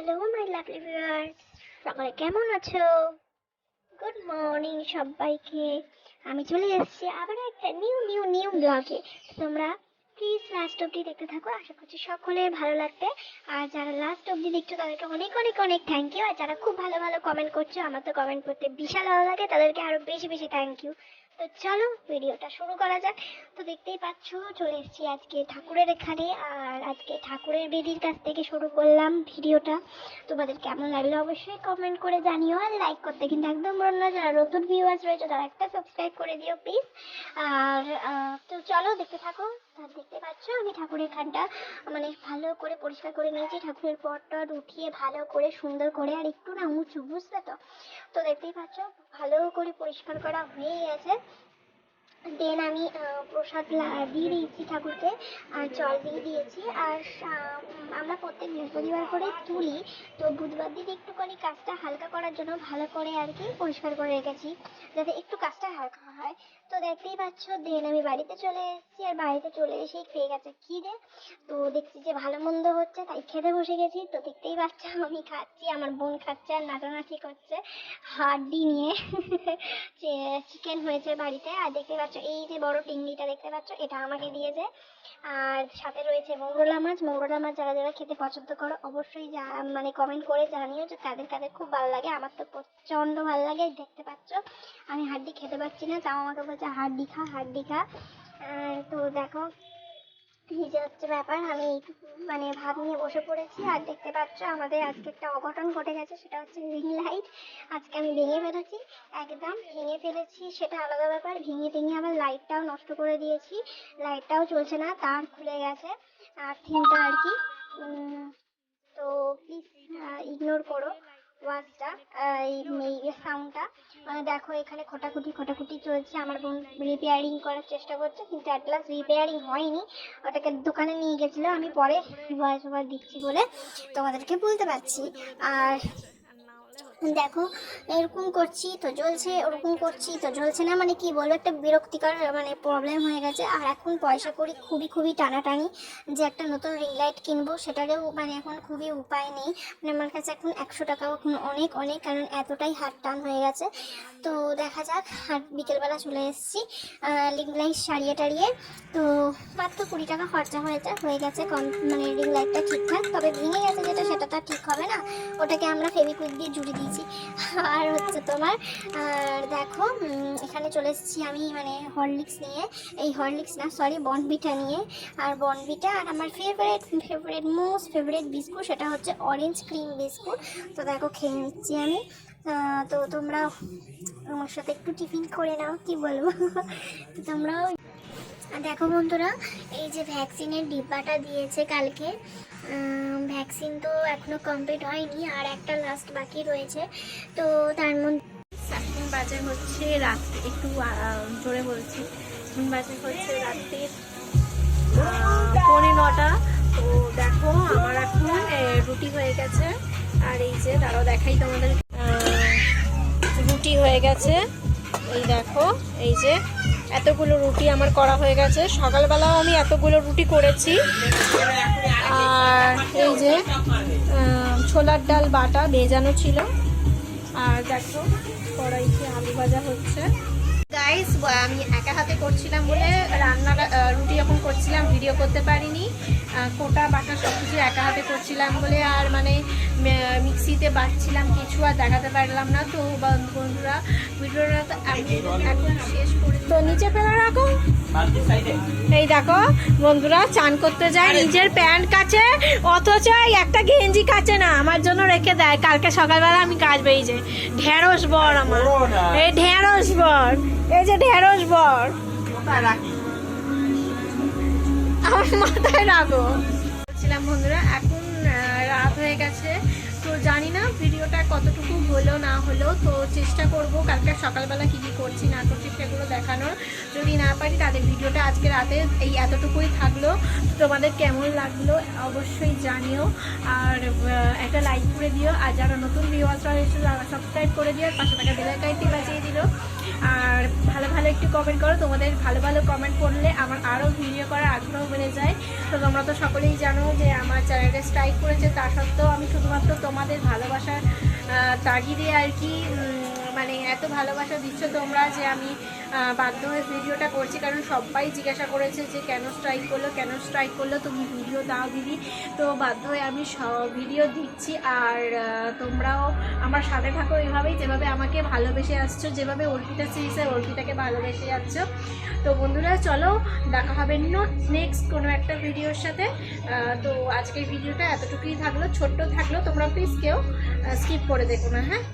Hello my lovely viewers সকালে কেমন আছো? গুড মর্নিং সবাইকে। আমি চলে এসেছি আবার একটা নিউ নিউ নিউ ব্লগে তোমরা প্লিজ লাস্ট অবধি দেখতে থাকো। আশা করছি সকলের ভালো লাগবে। আর যারা লাস্ট অবধি দেখছ, তাদেরকে অনেক অনেক অনেক থ্যাংক ইউ আর যারা খুব ভালো ভালো কমেন্ট করছ, আমার তো কমেন্ট করতে বিশাল ভালো লাগে। তাদেরকে আরও বেশি বেশি থ্যাংক ইউ তো চলো, ভিডিওটা শুরু করা যাক। তো দেখতেই পাচ্ছ, চলে এসেছি আজকে ঠাকুরের এখানে। আর আজকে ঠাকুরের বেদির কাছ থেকে শুরু করলাম ভিডিওটা। তোমাদের কেমন লাগল অবশ্যই কমেন্ট করে জানিও। আর লাইক করতে কিন্তু একদম বলো না। যারা নতুন ভিউয়ার্স রয়েছে, তারা একটা সাবস্ক্রাইব করে দিও প্লিজ আর তো চলো, দেখতে থাকো। দেখতে পাচ্ছ, আমি ঠাকুরের খানটা মানে ভালো করে পরিষ্কার করে নিয়েছি। ঠাকুরের পটটা উঠিয়ে ভালো করে সুন্দর করে, আর একটু না উঁচু, বুঝলে তো? তো দেখতেই পাচ্ছ, ভালো করে পরিষ্কার করা হয়ে গেছে দেন আমি প্রসাদ দিয়ে দিয়েছি ঠাকুরকে, আর জল দিয়ে দিয়েছি। আর আমরা প্রত্যেক বৃহস্পতিবার করে তুলি। তো বুধবার দিন একটুখানি কাজটা হালকা করার জন্য ভালো করে আর কি পরিষ্কার করে রেখেছি, যাতে একটু কাজটা হালকা হয়। তো দেখতেই পাচ্ছ দেন আমি বাড়িতে চলে এসেছি, আর বাড়িতে চলে এসেই খেয়ে গেছে। খিদে তো দেখছি যে ভালো মন্দ হচ্ছে, তাই খেতে বসে গেছি। তো দেখতেই পাচ্ছ, আমি খাচ্ছি, আমার বোন খাচ্ছে, আর নাচানাচি করছে। হাড্ডি নিয়ে চিকেন হয়েছে বাড়িতে। আর দেখতে পাচ্ছ এই যে বড় টিংলিটা দেখতে পাচ্ছ, এটা আমাকে দিয়েছে। আর সাথে রয়েছে মৌরলা মাছ। মৌরলা মাছ যারা যারা খেতে পছন্দ করো, অবশ্যই যা মানে কমেন্ট করে জানিও যে তাদের কাদের খুব ভালো লাগে। আমার তো প্রচণ্ড ভালো লাগে দেখতে পাচ্ছ। আমি হাড্ডি খেতে পারছি না তাও আমাকে বলছে হাড্ডি খা হাড্ডি খা। তো দেখো হচ্ছে ব্যাপার। আমি মানে ভাত নিয়ে বসে পড়েছি আর দেখতে পাচ্ছ আমাদের আজকে একটা অঘটন ঘটে গেছে, সেটা হচ্ছে রিং লাইট আজকে আমি ভেঙে ফেলেছি, একদম ভেঙে ফেলেছি, সেটা আলাদা ব্যাপার। ভেঙে ভেঙে আবার লাইটটাও নষ্ট করে দিয়েছি। লাইটটাও চলছে না, তার খুলে গেছে। আর থিমটা আর কি তো প্লিজ ইগনোর করো। ওয়াজটা, এই সাউন্ডটা মানে দেখো, এখানে খোটাখুটি খোটাখুটি চলছে। আমার বোন রিপেয়ারিং করার চেষ্টা করছে, কিন্তু অ্যাট লাস্ট রিপেয়ারিং হয়নি। ওটাকে দোকানে নিয়ে গেছিল। আমি পরে ভয়েস ওভার দিচ্ছি বলে তোমাদেরকে বলতে পারছি। আর দেখো, এরকম করছি তো জ্বলছে, ওরকম করছি তো জ্বলছে না মানে কি বলব, একটা বিরক্তিকর মানে প্রবলেম হয়ে গেছে। আর এখন পয়সা করি, খুবই খুবই টানাটানি যে একটা নতুন রিং লাইট কিনবো, সেটারও মানে এখন খুবই উপায় নেই। মানে আমার কাছে এখন একশো টাকাও এখন অনেক অনেক, কারণ এতটাই হাত টান হয়ে গেছে। তো দেখা যাক, আর বিকেলবেলা চলে এসেছি রিং লাইট সারিয়ে টারিয়ে। তো মাত্র কুড়ি টাকা খরচা হয়েছে, হয়ে গেছে কম মানে রিং লাইটটা ঠিকঠাক। তবে ভেঙে গেছে যেটা, সেটা তো ঠিক হবে না। ওটাকে আমরা ফেভিকুইক দিয়ে জুড়ে দিয়েছি আর হচ্ছে তোমার, আর দেখো এখানে চলে এসেছি আমি মানে হরলিক্স নিয়ে। এই হরলিক্স না সরি বনবিটা নিয়ে। আর বনবিটা আর আমার favourite favourite most favourite biscuit সেটা হচ্ছে অরেঞ্জ ক্রিম বিস্কুট। তো দেখো, খেয়ে নিচ্ছি আমি। তো তোমরা আমার সাথে একটু টিফিন করে নাও, কি বলব? তো তোমরাও দেখো বন্ধুরা, এই যে ভ্যাকসিনের ডিব্বাটা দিয়েছে কালকে ভ্যাকসিন তো এখনও কমপ্লিট হয়নি, আর একটা লাস্ট বাকি রয়েছে। তো তার মধ্যে এখন বাজে হচ্ছে রাত্রি, একটু জোরে বলছি। এখন বাজে হচ্ছে রাত্রি পৌনে নটা। তো দেখো, আমার এখন রুটি হয়ে গেছে। আর এই যে, দাঁড়াও, দেখাই তোমাদের রুটি হয়ে গেছে। এই দেখো, এই যে এতগুলো রুটি আমার করা হয়ে গেছে। সকালবেলাও আমি এতগুলো রুটি করেছি। আর এই যে ছোলার ডাল বাটা ভেজানো ছিল। আর দেখো, কড়াইতে আলু ভাজা হচ্ছে। গাইস আমি একা হাতে করছিলাম বলে রান্না রুটি যখন করছিলাম ভিডিও করতে পারিনি। কোটা, বাটা সব কিছু একা হাতে করছিলাম বলে। আর মানে মিক্সিতে বাটছিলাম কিছু আর দেখাতে পারলাম না। তো বন্ধু- বন্ধুরা ভিডিওটা তো এখন শেষ করে তো নিচে ফেলে রাখো। এই দেখো বন্ধুরা চান করতে যায় নিজের প্যান্ট কাচে অথচ একটা গেঞ্জি কাচে না আমার জন্য রেখে দেয়। কালকে সকালবেলা আমি কাজ পেয়ে যাই ঢেঁড়স বর আমার। এই ঢেঁড়স বর। এই যে ঢেঁড়স বর। আমার মাথায় রাখো। বলছিলাম বন্ধুরা এখন হয়ে গেছে। তো জানি না ভিডিওটা কতটুকু হলো, না হলো, তো চেষ্টা করব কালকে সকালবেলা কি কি করছি, না করছি সেগুলো দেখানোর। যদি না পারি তাদের ভিডিওটা আজকে রাতে এই এতটুকুই থাকল। তোমাদের কেমন লাগল অবশ্যই জানিও। আর একটা লাইক করে দিও। আর যারা নতুন ভিউয়ার্সরা এসে সাবস্ক্রাইব করে দিও। আর পাশে থাকা বেলাইকাইটি বাজিয়ে দিল। আর ভালো ভালো একটু কমেন্ট করো। তোমাদের ভালো ভালো কমেন্ট করলে আমার আরও ভিডিও করার আগ্রহ বেড়ে যায়। তো তোমরা তো সকলেই জানো যে আমার চ্যানেলটা স্ট্রাইক করেছে। তা সত্ত্বেও আমি শুধুমাত্র তোমাদের ভালোবাসার তাগিদে আর কি মানে এত ভালোবাসা দিচ্ছ তোমরা যে আমি বাধ্য হয়ে ভিডিওটা করছি। কারণ সবাই জিজ্ঞাসা করেছে যে, কেন স্ট্রাইক করল? কেন স্ট্রাইক করল? তুমি ভিডিও দাও দিদি। তো বাধ্য হয়ে আমি ভিডিও দিচ্ছি। আর তোমরাও আমার সাথে থাকো এভাবেই, যেভাবে আমাকে ভালোবেসে আসছো, যেভাবে অর্পিতা সিরিজের অর্পিতাকে ভালোবেসে যাচ্ছ তো বন্ধুরা, চলো, দেখা হবে নেক্সট কোনো একটা ভিডিওর সাথে। তো আজকের ভিডিওটা এতটুকুই থাকল। ছোট্ট থাকল। তোমরা প্লিজ কেউ স্কিপ করে দেখো না হ্যাঁ?